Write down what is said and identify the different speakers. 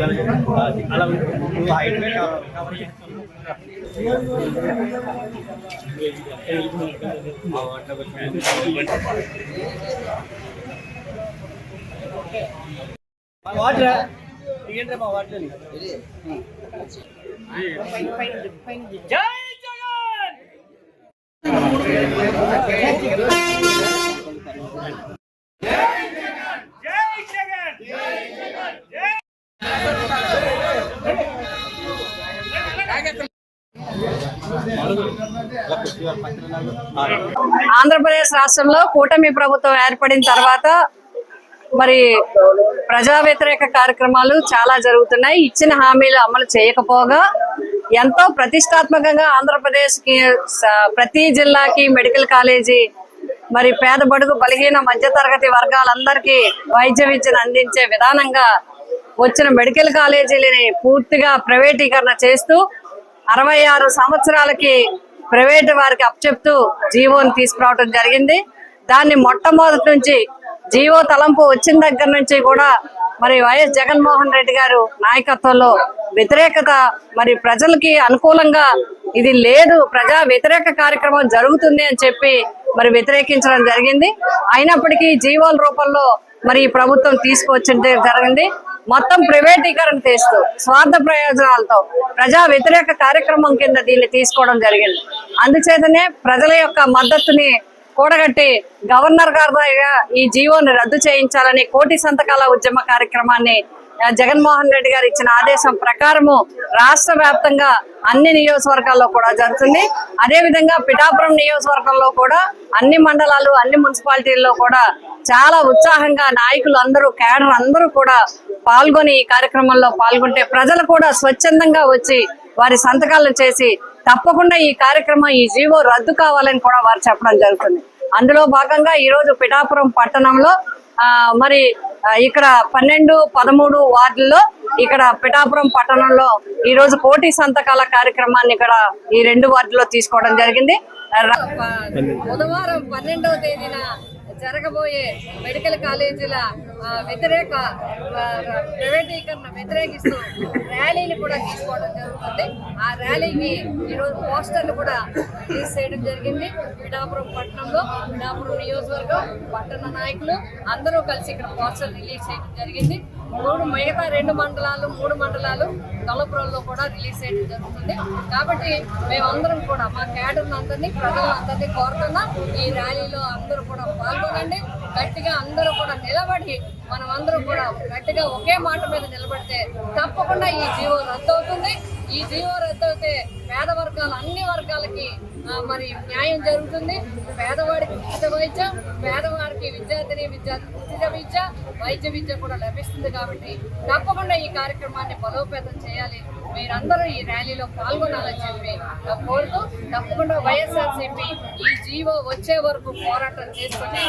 Speaker 1: అలా నువ్వు height
Speaker 2: water ఏంట్రా మా వాటర్ జై జగన్
Speaker 1: ఆంధ్రప్రదేశ్ రాష్ట్రంలో కూటమి ప్రభుత్వం ఏర్పడిన తర్వాత మరి ప్రజా వ్యతిరేక కార్యక్రమాలు చాలా జరుగుతున్నాయి. ఇచ్చిన హామీలు అమలు చేయకపోగా ఎంతో ప్రతిష్టాత్మకంగా ఆంధ్రప్రదేశ్కి స- ప్రతి జిల్లాకి మెడికల్ కాలేజీ మరి పేద బడుగు బలహీన మధ్యతరగతి వర్గాలందరికీ వైద్య విద్యను అందించే విధానంగా వచ్చిన మెడికల్ కాలేజీలని పూర్తిగా ప్రైవేటీకరణ చేస్తూ అరవై ఆరు సంవత్సరాలకి ప్రైవేట్ వారికి అప్పచెప్తూ జీవోని తీసుకురావడం జరిగింది. దాన్ని మొట్టమొదటి నుంచి జీవో తలంపు వచ్చిన దగ్గర నుంచి కూడా మరి వైఎస్ జగన్మోహన్ రెడ్డి గారు నాయకత్వంలో వ్యతిరేకత మరి ప్రజలకి అనుకూలంగా ఇది లేదు ప్రజా వ్యతిరేక కార్యక్రమం జరుగుతుంది అని చెప్పి మరి వ్యతిరేకించడం జరిగింది. అయినప్పటికీ జీవోల రూపంలో మరి ఈ ప్రభుత్వం తీసుకువచ్చింది జరిగింది. మొత్తం ప్రైవేటీకరణ చేస్తూ స్వార్థ ప్రయోజనాలతో ప్రజా వ్యతిరేక కార్యక్రమం కింద దీన్ని తీసుకోవడం జరిగింది. అందుచేతనే ప్రజల యొక్క మద్దతుని కూడగట్టి గవర్నర్ గారిగా ఈ జీవోని రద్దు చేయించాలని కోటి సంతకాల ఉద్యమ కార్యక్రమాన్ని జగన్మోహన్ రెడ్డి గారు ఇచ్చిన ఆదేశం ప్రకారము రాష్ట్ర వ్యాప్తంగా అన్ని నియోజకవర్గాల్లో కూడా జరుగుతుంది. అదే విధంగా పిఠాపురం నియోజకవర్గంలో కూడా అన్ని మండలాలు అన్ని మున్సిపాలిటీల్లో కూడా చాలా ఉత్సాహంగా నాయకులు అందరూ కేడర్ అందరూ కూడా పాల్గొని ఈ కార్యక్రమంలో పాల్గొంటే ప్రజలు కూడా స్వచ్ఛందంగా వచ్చి వారి సంతకాలను చేసి తప్పకుండా ఈ కార్యక్రమం ఈ జీవో రద్దు కావాలని కూడా వారు చెప్పడం జరుగుతుంది. అందులో భాగంగా ఈ రోజు పిఠాపురం పట్టణంలో మరి ఇక్కడ పన్నెండు పదమూడు వార్డుల్లో ఇక్కడ పిఠాపురం పట్టణంలో ఈ రోజు కోటి సంతకాల కార్యక్రమాన్ని ఇక్కడ ఈ రెండు వార్డులో తీసుకోవడం జరిగింది. బుధవారం పన్నెండవ తేదీన జరగబోయే మెడికల్ కాలేజీల వ్యతిరేక ప్రైవేటీకరణ వ్యతిరేకిస్తూ ర్యాలీని కూడా తీసుకోవడం జరుగుతుంది. ఆ ర్యాలీకి ఈరోజు పోస్టర్లు కూడా రిలీజ్ చేయడం జరిగింది. పిఠాపురం పట్టణంలో పిఠాపురం నియోజకవర్గం పట్టణ నాయకులు అందరూ కలిసి ఇక్కడ పోస్టర్ రిలీజ్ చేయడం జరిగింది. మూడు మిగతా రెండు మండలాలు మూడు మండలాలు తలపురంలో కూడా రిలీజ్ చేయడం జరుగుతుంది. కాబట్టి మేమందరం కూడా మా క్యాడర్ని అందరినీ ప్రజలందరినీ కోరుతున్నా ఈ ర్యాలీలో అందరూ కూడా పాల్గొనండి. గట్టిగా అందరూ కూడా నిలబడి మనం అందరం కూడా గట్టిగా ఒకే మాట మీద నిలబడితే తప్పకుండా ఈ జీవో రద్దు అవుతుంది. ఈ జీవో రద్దు అయితే పేద వర్గాలు అన్ని వర్గాలకి మరి న్యాయం జరుగుతుంది. పేదవాడికి ఉచిత వైద్యం పేదవారికి విద్యార్థిని విద్యార్థి ఉచిత విద్య వైద్య విద్య కూడా లభిస్తుంది కాబట్టి తప్పకుండా ఈ కార్యక్రమాన్ని బలోపేతం చేయాలి. మీరందరూ ఈ ర్యాలీలో పాల్గొనాలని చెప్పి కోరుతూ తప్పకుండా వైఎస్ఆర్సీపీ ఈ జీవో వచ్చే వరకు పోరాటం
Speaker 3: చేసుకుని